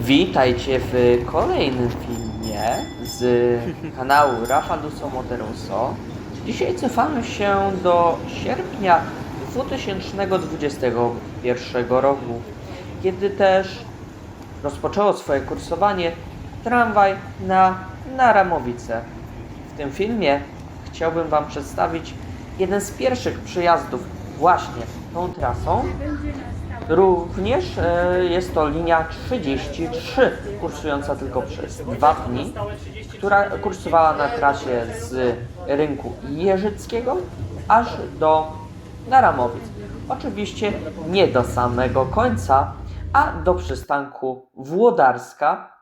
Witajcie w kolejnym filmie z kanału Rafa Luso. Dzisiaj cofamy się do sierpnia 2021 roku, kiedy też rozpoczęło swoje kursowanie tramwaj na Naramowice. W tym filmie chciałbym Wam przedstawić jeden z pierwszych przyjazdów właśnie tą trasą. Również e, jest to linia 33, kursująca tylko przez dwa dni, która kursowała na trasie z rynku Jeżyckiego aż do Naramowic. Oczywiście nie do samego końca, a do przystanku Włodarska.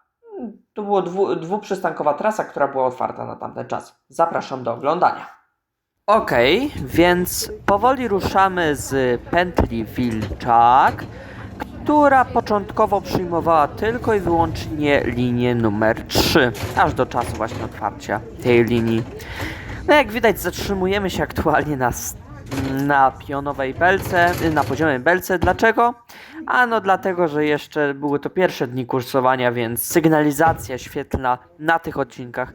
To była dwu, dwuprzystankowa trasa, która była otwarta na tamten czas. Zapraszam do oglądania. Okej, więc powoli ruszamy z pętli Wilczak, która początkowo przyjmowała tylko i wyłącznie linię numer 3, aż do czasu właśnie otwarcia tej linii. No jak widać zatrzymujemy się aktualnie na, na pionowej belce, na poziomie belce. Dlaczego? Ano dlatego, że jeszcze były to pierwsze dni kursowania, więc sygnalizacja świetlna na tych odcinkach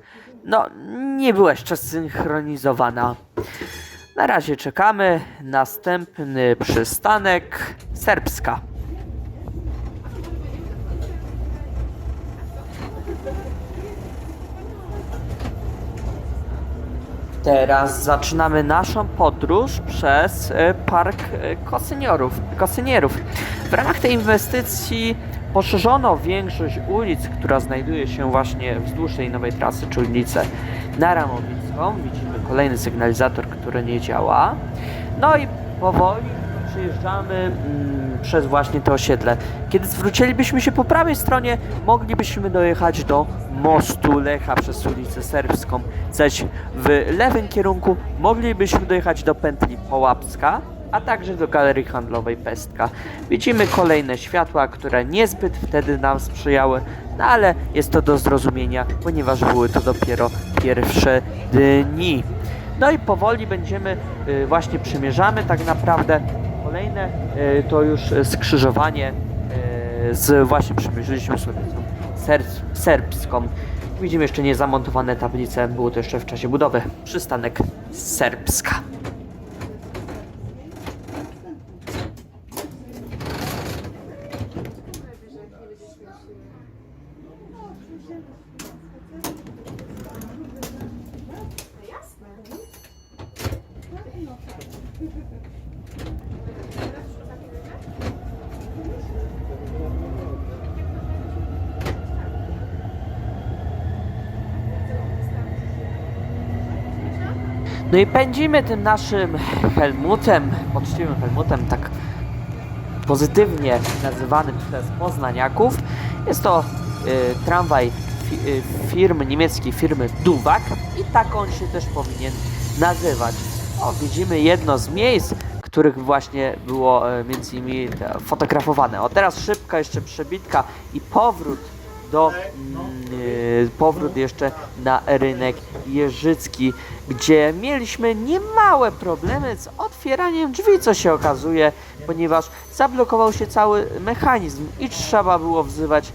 no nie była jeszcze synchronizowana. Na razie czekamy. Następny przystanek Serbska. Teraz zaczynamy naszą podróż przez e, park e, Kosynierów. Kosynierów. W ramach tej inwestycji poszerzono większość ulic, która znajduje się właśnie wzdłuż tej nowej trasy, czy ulicę Naramowicką. Widzimy kolejny sygnalizator, który nie działa. No i powoli przejeżdżamy mm, przez właśnie to osiedle. Kiedy zwrócilibyśmy się po prawej stronie, moglibyśmy dojechać do mostu Lecha przez ulicę Serbską, zaś w lewym kierunku moglibyśmy dojechać do pętli Połapska, a także do galerii handlowej Pestka. Widzimy kolejne światła, które niezbyt wtedy nam sprzyjały, no ale jest to do zrozumienia, ponieważ były to dopiero pierwsze dni. No i powoli będziemy, y, właśnie przymierzamy tak naprawdę. Kolejne y, to już skrzyżowanie y, z właśnie przymierzyliśmy z ulicą Ser- Serbską. Widzimy jeszcze niezamontowane tablice, było to jeszcze w czasie budowy. Przystanek Serbska. No i pędzimy tym naszym Helmutem, poczciwym Helmutem, tak pozytywnie nazywanym przez poznaniaków. Jest to y, tramwaj fi, y, firmy, niemieckiej firmy Duwak i tak on się też powinien nazywać. O, widzimy jedno z miejsc, których właśnie było y, między innymi fotografowane. O, teraz szybka jeszcze przebitka i powrót do mm, y, powrót jeszcze na rynek jeżycki, gdzie mieliśmy niemałe problemy z otwieraniem drzwi, co się okazuje, ponieważ zablokował się cały mechanizm i trzeba było wzywać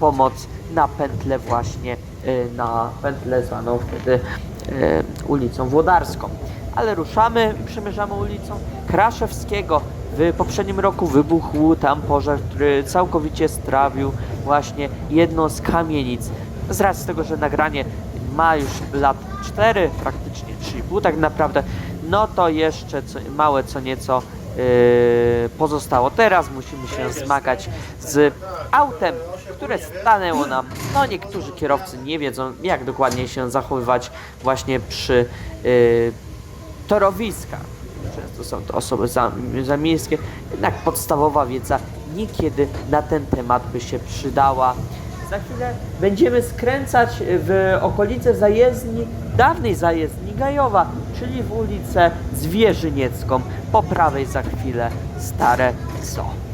pomoc na pętlę właśnie, y, na pętlę zwaną wtedy y, ulicą Włodarską. Ale ruszamy, przemierzamy ulicą Kraszewskiego. W poprzednim roku wybuchł tam pożar, który całkowicie strawił właśnie jedną z kamienic. Z racji tego, że nagranie ma już lat 4, praktycznie 3,5 tak naprawdę, no to jeszcze co, małe co nieco yy, pozostało. Teraz musimy się zmagać z autem, które stanęło nam. No niektórzy kierowcy nie wiedzą jak dokładnie się zachowywać właśnie przy yy, torowiskach. Często są to osoby zam- zamiejskie, jednak podstawowa wiedza niekiedy na ten temat by się przydała. Za chwilę będziemy skręcać w okolice zajezdni, dawnej zajezdni Gajowa, czyli w ulicę Zwierzyniecką. Po prawej za chwilę Stare Zoo.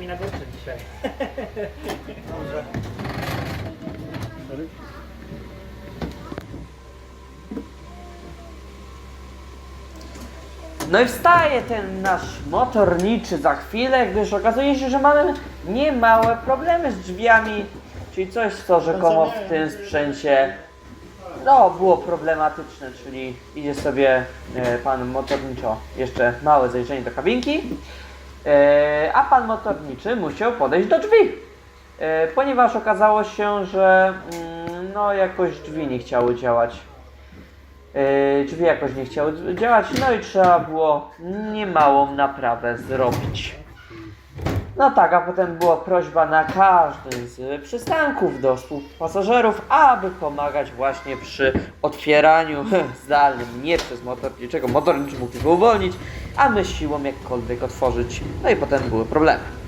Mi na dzisiaj. Dobrze. No i wstaje ten nasz motorniczy za chwilę, gdyż okazuje się, że mamy niemałe problemy z drzwiami, czyli coś, co rzekomo w tym sprzęcie no, było problematyczne, czyli idzie sobie e, pan motorniczo, jeszcze małe zajrzenie do kabinki, a pan motorniczy musiał podejść do drzwi, e, ponieważ okazało się, że mm, no jakoś drzwi nie chciały działać. Yy, drzwi jakoś nie chciały działać, no i trzeba było niemałą naprawę zrobić. No tak, a potem była prośba na każdym z przystanków do współpasażerów, aby pomagać właśnie przy otwieraniu zdalnym, nie przez motorniczego. Motorniczy mógł go uwolnić, a siłą jakkolwiek otworzyć. No i potem były problemy.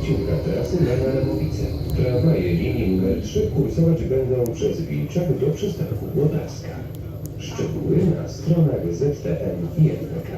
Odcinka trasy na Ramowice tramwaje linii nr 3 kursować będą przez Wilczak do przystanku Włodarska. Szczegóły na stronach ZTM i NPK.